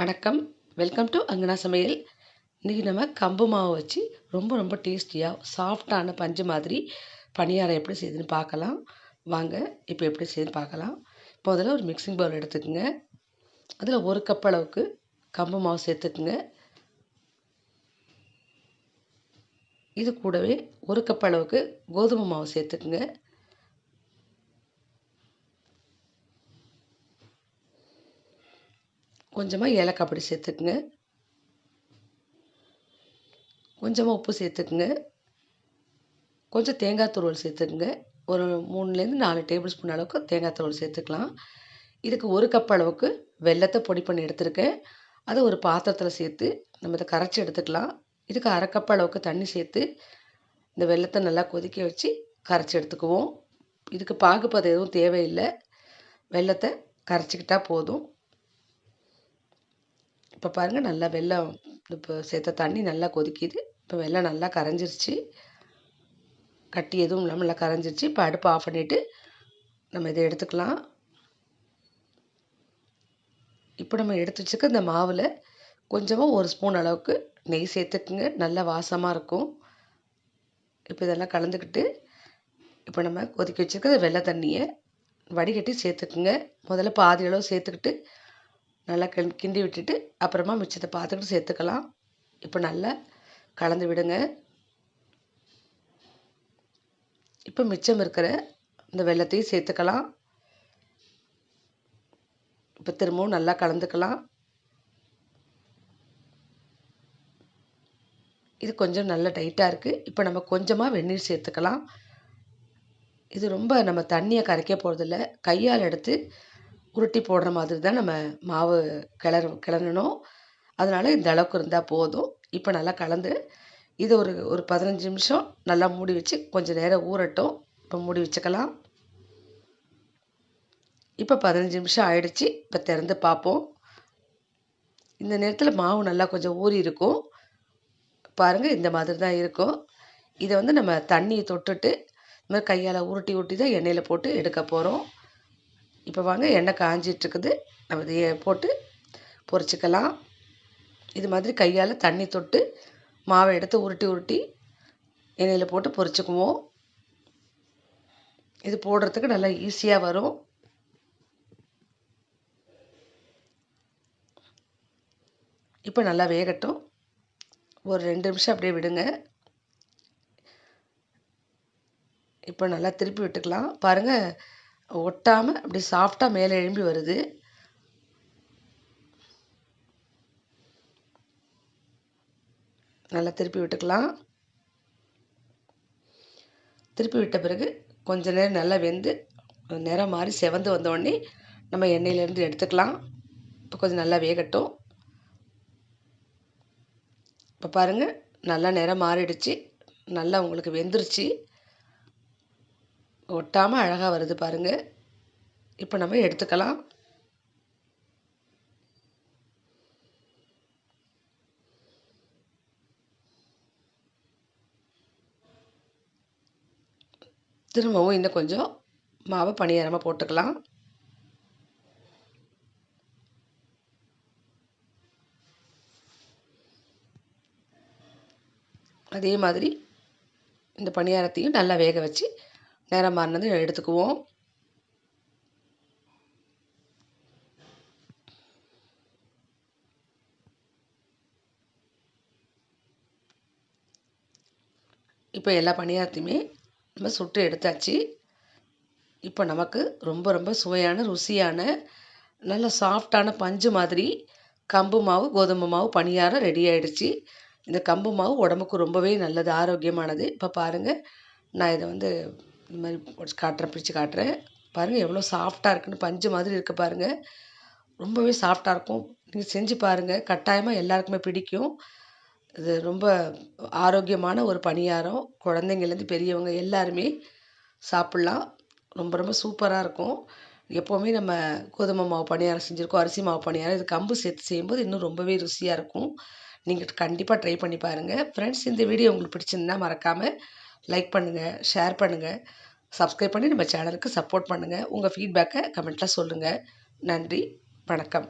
வணக்கம். Welcome to அங்கனா சமையல். இன்றைக்கி நம்ம கம்பு மாவு வச்சு ரொம்ப ரொம்ப டேஸ்டியாக சாஃப்டான பஞ்சு மாதிரி பணியாரம் எப்படி செய்யுதுன்னு பார்க்கலாம். வாங்க இப்போ எப்படி செய்யுதுன்னு பார்க்கலாம். இப்போ அதில் ஒரு மிக்சிங் பவுல் எடுத்துக்கோங்க. அதில் ஒரு கப் அளவுக்கு கம்பு மாவு சேர்த்துக்குங்க. இது கூடவே ஒரு கப் அளவுக்கு கோதுமை மாவு சேர்த்துக்குங்க. கொஞ்சமாக ஏலக்காய் பொடி சேர்த்துக்குங்க. கொஞ்சமாக உப்பு சேர்த்துக்குங்க. கொஞ்சம் தேங்காய் துருவல் சேர்த்துக்குங்க. ஒரு மூணுலேருந்து நாலு டேபிள் ஸ்பூன் அளவுக்கு தேங்காய் துருவல் சேர்த்துக்கலாம். இதுக்கு ஒரு கப் அளவுக்கு வெள்ளத்தை பொடி பண்ணி எடுத்துருக்கேன். அதை ஒரு பாத்திரத்தில் சேர்த்து நம்ம இதை கரைச்சி எடுத்துக்கலாம். இதுக்கு அரை கப் அளவுக்கு தண்ணி சேர்த்து இந்த வெள்ளத்தை நல்லா கொதிக்க வச்சு கரைச்சி எடுத்துக்குவோம். இதுக்கு பாகுப்பதம் எதுவும் தேவையில்லை. வெள்ளத்தை கரைச்சிக்கிட்டால் போதும். இப்போ பாருங்கள் நல்லா வெள்ளம் இப்போ சேர்த்த தண்ணி நல்லா கொதிக்குது. இப்போ வெள்ளம் நல்லா கரைஞ்சிருச்சு. கட்டி எதுவும் இல்லாமல் நல்லா கரைஞ்சிருச்சு. இப்போ அடுப்பு ஆஃப் பண்ணிவிட்டு நம்ம இதை எடுத்துக்கலாம். இப்போ நம்ம எடுத்து வச்சுக்க இந்த மாவில் கொஞ்சமாக ஒரு ஸ்பூன் அளவுக்கு நெய் சேர்த்துக்குங்க. நல்லா வாசமாக இருக்கும். இப்போ இதெல்லாம் கலந்துக்கிட்டு இப்போ நம்ம கொதிக்க வச்சுருக்க வெள்ளை தண்ணியை வடிகட்டி சேர்த்துக்குங்க. முதல்ல பாதி அளவு சேர்த்துக்கிட்டு நல்லா கிண் கிண்டி விட்டுட்டு அப்புறமா மிச்சத்தை பார்த்துக்கிட்டு சேர்த்துக்கலாம். இப்போ நல்லா கலந்து விடுங்க. இப்போ மிச்சம் இருக்கிற இந்த வெள்ளத்தையும் சேர்த்துக்கலாம். இப்போ திரும்பவும் நல்லா கலந்துக்கலாம். இது கொஞ்சம் நல்ல டைட்டாக இருக்குது இப்போ நம்ம கொஞ்சமாக வெந்நீர் சேர்த்துக்கலாம். இது ரொம்ப நம்ம தண்ணியை கரைக்க போகிறதில்ல கையால் எடுத்து உருட்டி போடுற மாதிரி தான் நம்ம மாவு கிளறு கிளறணும். அதனால் இந்த அளவுக்கு இருந்தால் போதும். இப்போ நல்லா கலந்து இது ஒரு ஒரு பதினஞ்சு நிமிஷம் நல்லா மூடி வச்சு கொஞ்சம் நேரம் ஊறட்டும். இப்போ மூடி வச்சுக்கலாம். இப்போ பதினஞ்சு நிமிஷம் ஆயிடுச்சு. இப்போ திறந்து பார்ப்போம். இந்த நேரத்தில் மாவு நல்லா கொஞ்சம் ஊறி இருக்கும். பாருங்கள் இந்த மாதிரி தான் இருக்கும். இதை வந்து நம்ம தண்ணியை தொட்டுட்டு இந்த மாதிரி கையால் உருட்டி உருட்டி தான் எண்ணெயில் போட்டு எடுக்க போகிறோம் இப்போ வாங்க எண்ணெய் காஞ்சிட்ருக்குது. நம்ம இதையே போட்டு பொரிச்சிக்கலாம். இது மாதிரி கையால் தண்ணி தொட்டு மாவை எடுத்து உருட்டி உருட்டி எண்ணெயில் போட்டு பொரிச்சுக்குவோம். இது போடுறதுக்கு நல்லா ஈஸியாக வரும். இப்போ நல்லா வேகட்டும். ஒரு ரெண்டு நிமிஷம் அப்படியே விடுங்க. இப்போ நல்லா திருப்பி விட்டுக்கலாம். பாருங்கள் ஒட்டாமல் அப்படி சாஃப்டாக மேலே எழும்பி வருது. நல்லா திருப்பி விட்டுக்கலாம். திருப்பி விட்ட பிறகு கொஞ்ச நேரம் நல்லா வெந்து நிறம் மாறி செவந்து வந்தோடனே நம்ம எண்ணெயிலேருந்து எடுத்துக்கலாம். இப்போ கொஞ்சம் நல்லா வேகட்டும். இப்போ பாருங்கள் நல்லா நிறம் மாறிடுச்சு. நல்லா உங்களுக்கு வெந்துருச்சு. ஒட்டாமல் அழகாக வருது பாருங்கள் இப்போ நம்ம எடுத்துக்கலாம். திரும்பவும் இன்னும் கொஞ்சம் மாவை பணியாரமாக போட்டுக்கலாம். அதே மாதிரி இந்த பணியாரத்தையும் நல்லா வேக வச்சு நேரம் மாறினது எடுத்துக்குவோம். இப்போ எல்லா பணியாரத்தையுமே நம்ம சுட்டு எடுத்தாச்சு. இப்போ நமக்கு ரொம்ப ரொம்ப சுவையான ருசியான நல்ல சாஃப்டான பஞ்சு மாதிரி கம்பு மாவு கோதுமை மாவு பணியாரம் ரெடி ஆகிடுச்சு இந்த கம்பு மாவு உடம்புக்கு ரொம்பவே நல்லது ஆரோக்கியமானது. இப்போ பாருங்கள் நான் இதை வந்து இந்த மாதிரி காட்டுறேன் பிரித்து காட்டுறேன். பாருங்கள் எவ்வளோ சாஃப்டாக இருக்குன்னு பஞ்சு மாதிரி இருக்குது பாருங்கள் ரொம்பவே சாஃப்டாக இருக்கும். நீங்கள் செஞ்சு பாருங்கள் கட்டாயமாக எல்லாருக்குமே பிடிக்கும். இது ரொம்ப ஆரோக்கியமான ஒரு பணியாரம். குழந்தைங்கள்லேருந்து பெரியவங்க எல்லாருமே சாப்பிட்லாம். ரொம்ப ரொம்ப சூப்பராக இருக்கும். எப்போவுமே நம்ம கோதுமை மாவு பணியாரம் செஞ்சுருக்கோம் அரிசி மாவு பணியாரம். இது கம்பு சேர்த்து செய்யும்போது இன்னும் ரொம்பவே ருசியாக இருக்கும். நீங்கள் கண்டிப்பாக ட்ரை பண்ணி பாருங்கள் ஃப்ரெண்ட்ஸ் இந்த வீடியோ உங்களுக்கு பிடிச்சிருந்தா மறக்காமல் லைக் பண்ணுங்கள் ஷேர் பண்ணுங்கள் சப்ஸ்கிரைப் பண்ணி நம்ம சேனலுக்கு சப்போர்ட் பண்ணுங்கள் உங்கள் ஃபீட்பேக்கை கமெண்ட்டில் சொல்லுங்கள் நன்றி வணக்கம்.